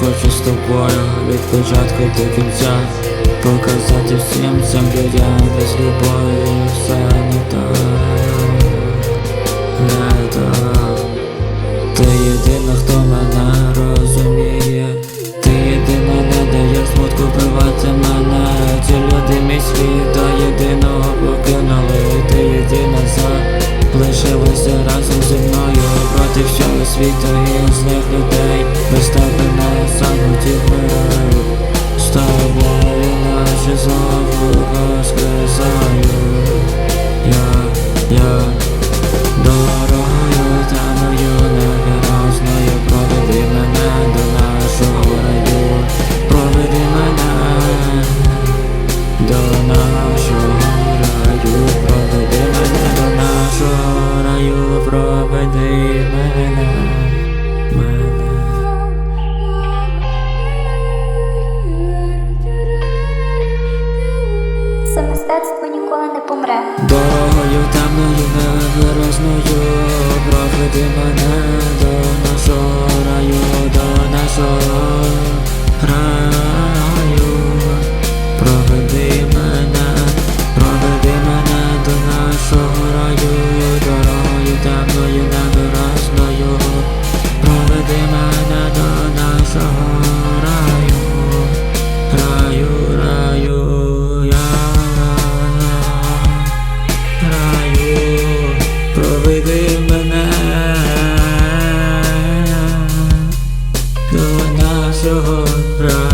хочу з тобою від початку до кінця. Показати всім цим людям без любові все не так, не так Ти єдина, хто мене розуміє. Ти єдина не дає смутку вбивати мене. Ці люди мій світ, а єдиного покинули. Ти єдина світу і з них людей. Без тебе не самоті вмираю З тобою наче знову воскресаю Я, я Дорогою таною невиразною Проведи мене до нашого раю. Проведи мене до нашого мистецтво ніколи не помре. Дорогою темною велорозною проведи мене до нашого раю, до нашого. мене до нашого краю.